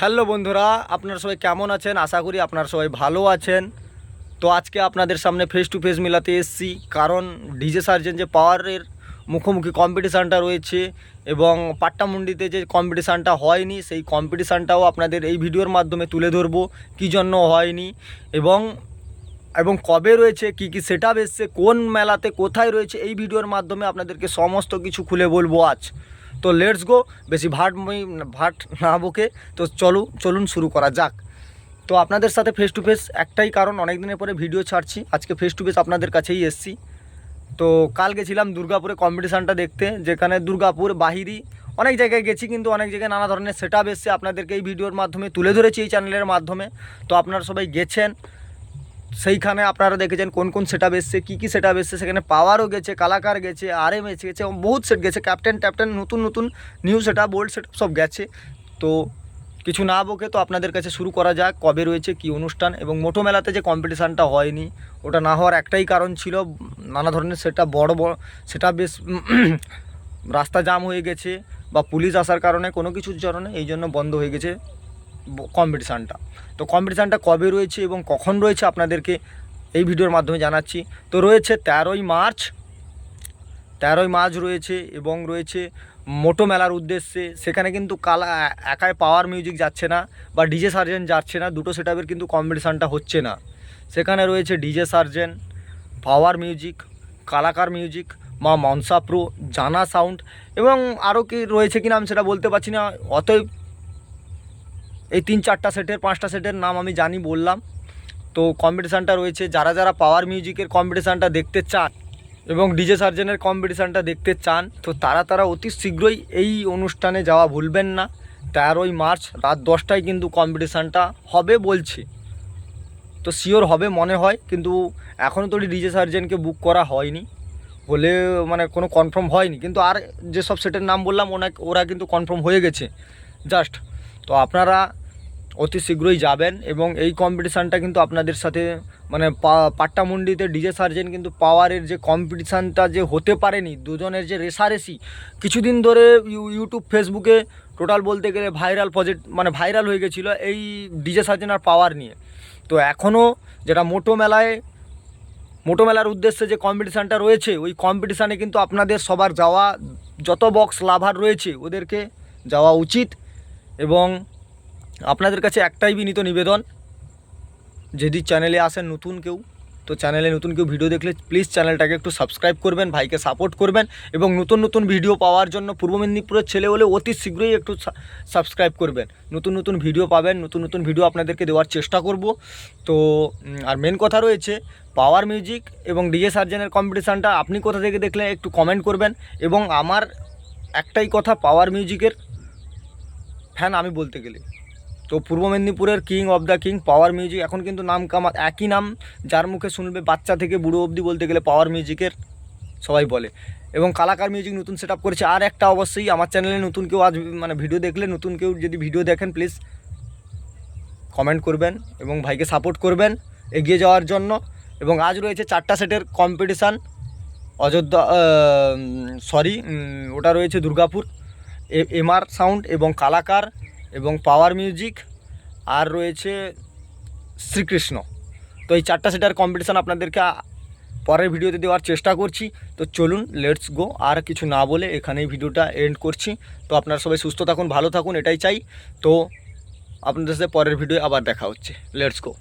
Hello বন্ধুরা, আপনারা সবাই কেমন আছেন? আশা করি আপনারা সবাই ভালো আছেন। তো আজকে আপনাদের সামনে ফেস টু ফেস মিলাতে এসেছি, কারণ ডিজে সার্জেন যে পাওয়ারের মুখোমুখি কম্পিটিশানটা রয়েছে এবং পাট্টামুন্ডিতে যে কম্পিটিশানটা হয়নি, সেই কম্পিটিশানটাও আপনাদের এই ভিডিওর মাধ্যমে তুলে ধরবো, কী জন্য হয়নি এবং এবং কবে রয়েছে, কি কি সেটা এসছে, কোন মেলাতে কোথায় রয়েছে, এই ভিডিওর মাধ্যমে আপনাদেরকে সমস্ত কিছু খুলে বলব আজ। তো লেটস গো বেশি ভাট ভাট না বকে, তো চলো, চলুন শুরু করা যাক। তো আপনাদের সাথে ফেস টু ফেস একটাই কারণ অনেক দিনের পরে ভিডিও ছাড়ছি, আজকে ফেস টু ফেস আপনাদের কাছেই এসছি। তো কাল গেছিলাম দুর্গাপুরে কম্পিটিশানটা দেখতে, যেখানে দুর্গাপুর, বাহিরি অনেক জায়গায় গেছি, কিন্তু অনেক জায়গায় নানা ধরনের সেট আপ এসছে। আপনাদেরকে এই ভিডিওর মাধ্যমে তুলে ধরেছি, এই চ্যানেলের মাধ্যমে। তো আপনারা সবাই গেছেন সেইখানে আপনারা দেখেছেন কোন কোন সেট আপ এসছে, কী কী সেট আপ এসছে, সেখানে পাওয়ারও গেছে কালাকার গেছে আর এম এসে গেছে বহুত সেট গেছে ক্যাপ্টেন ট্যাপ্টেন নতুন নতুন new set up old set সব গেছে। তো কিছু না বকে তো আপনাদের কাছে শুরু করা যাক, কবে রয়েছে, কি অনুষ্ঠান, এবং মোটো মেলাতে যে কম্পিটিশানটা হয়নি, ওটা না হওয়ার একটাই কারণ ছিল, নানা ধরনের সেটা বড় বড় সেটা বেশ রাস্তা জাম হয়ে গেছে, বা পুলিশ আসার কারণে কোনো কিছুর কারণে এই জন্য বন্ধ হয়ে গেছে। কম্পিটিশানটা। তো কম্পিটিশানটা কবে রয়েছে এবং কখন রয়েছে আপনাদেরকে এই ভিডিওর মাধ্যমে জানাচ্ছি। তো রয়েছে তেরোই মার্চ তেরোই মার্চ রয়েছে এবং রয়েছে মোটো মেলার উদ্দেশ্যে। সেখানে কিন্তু কালা একাই পাওয়ার মিউজিক যাচ্ছে না বা ডিজে সার্জেন যাচ্ছে না, দুটো সেটআপের কিন্তু কম্পিটিশানটা হচ্ছে না। সেখানে রয়েছে ডিজে সার্জেন, পাওয়ার মিউজিক, কালাকার মিউজিক, মা মনসা প্রো, জানা সাউন্ড এবং আরও কি রয়েছে কিনা আমি সেটা বলতে পারছি না। অতএব এই তিন চারটা সেটের, পাঁচটা সেটের নাম আমি জানি, বললাম। তো কম্পিটিশানটা রয়েছে। যারা যারা পাওয়ার মিউজিকের কম্পিটিশানটা দেখতে চান এবং ডিজে সার্জেনের কম্পিটিশানটা দেখতে চান, তো তারা তারা অতি শীঘ্রই এই অনুষ্ঠানে যাওয়া ভুলবেন না। তেরোই মার্চ রাত দশটায় কিন্তু কম্পিটিশানটা হবে বলছে। তো শিওর হবে, মনে হয়, কিন্তু এখনও তো ডিজে সার্জেনকে বুক করা হয়নি। বলে মানে কোনো কনফার্ম হয়নি। কিন্তু আর যেসব সেটের নাম বললাম ওনা ওরা কিন্তু কনফার্ম হয়ে গেছে। জাস্ট তো আপনারা অতি শীঘ্রই যাবেন এবং এই কম্পিটিশানটা কিন্তু আপনাদের সাথে মানে পাট্টামুন্ডিতে ডিজে সার্জেন কিন্তু পাওয়ারের যে কম্পিটিশানটা যে হতে পারেনি, দুজনের যে রেসারেসি কিছুদিন ধরে ইউ- ইউটিউব ফেসবুকে টোটাল বলতে গেলে ভাইরাল পজিট মানে ভাইরাল হয়ে গেছিল এই ডিজে সার্জেন আর পাওয়ার নিয়ে। তো এখনও যেটা মোটো মেলায়, মোটো মেলার উদ্দেশ্যে যে কম্পিটিশানটা রয়েছে, ওই কম্পিটিশানে কিন্তু আপনাদের সবার যাওয়া, যত বক্স লাভার রয়েছে, ওদেরকে যাওয়া উচিত এবং আপনাদের কাছে একটাই বিনীত নিবেদন, যদি চ্যানেলে আসেন নতুন কেউ, তো চ্যানেলে নতুন কেউ ভিডিও দেখলে প্লিজ চ্যানেলটাকে একটু সাবস্ক্রাইব করবেন, ভাইকে সাপোর্ট করবেন এবং নতুন নতুন ভিডিও পাওয়ার জন্য পূর্ব মেদিনীপুরের ছেলে হলে অতি শীঘ্রই একটু সাবস্ক্রাইব করবেন। নতুন নতুন ভিডিও পাবেন, নতুন নতুন ভিডিও আপনাদেরকে দেওয়ার চেষ্টা করব। তো আর মেন কথা রয়েছে পাওয়ার মিউজিক এবং ডিজে সার্জেনের কম্পিটিশানটা আপনি কোথা থেকে দেখলে একটু কমেন্ট করবেন এবং আমার একটাই কথা পাওয়ার মিউজিকের ফ্যান আমি বলতে গেলে। তো পূর্ব মেদিনীপুরের king of the king power music এখন কিন্তু নাম কামা একই নাম, যার মুখে শুনবে বাচ্চা থেকে বুড়ো অবধি বলতে গেলে পাওয়ার মিউজিকের সবাই বলে। এবং কালাকার মিউজিক নতুন সেট আপ করেছে, আর একটা অবশ্যই আমার চ্যানেলে নতুন কেউ আজ মানে ভিডিও দেখলে, নতুন কেউ যদি ভিডিও দেখেন প্লিজ কমেন্ট করবেন এবং ভাইকে সাপোর্ট করবেন এগিয়ে যাওয়ার জন্য। এবং আজ রয়েছে চারটা সেটের কম্পিটিশান অযোধ্যা সরি ওটা রয়েছে দুর্গাপুর এমআর সাউন্ড এবং কালাকার। এবং পাওয়ার মিউজিক আর রয়েছে শ্রীকৃষ্ণ। তো এই চারটা সেটার কম্পিটিশান আপনাদেরকে পরের ভিডিওতে দেওয়ার চেষ্টা করছি। তো চলুন লেটস গো আর কিছু না বলে এখানেই ভিডিওটা এন্ড করছি। তো আপনারা সবাই সুস্থ থাকুন, ভালো থাকুন, এটাই চাই। তো আপনাদের সাথে পরের ভিডিও আবার দেখা হচ্ছে। Let's go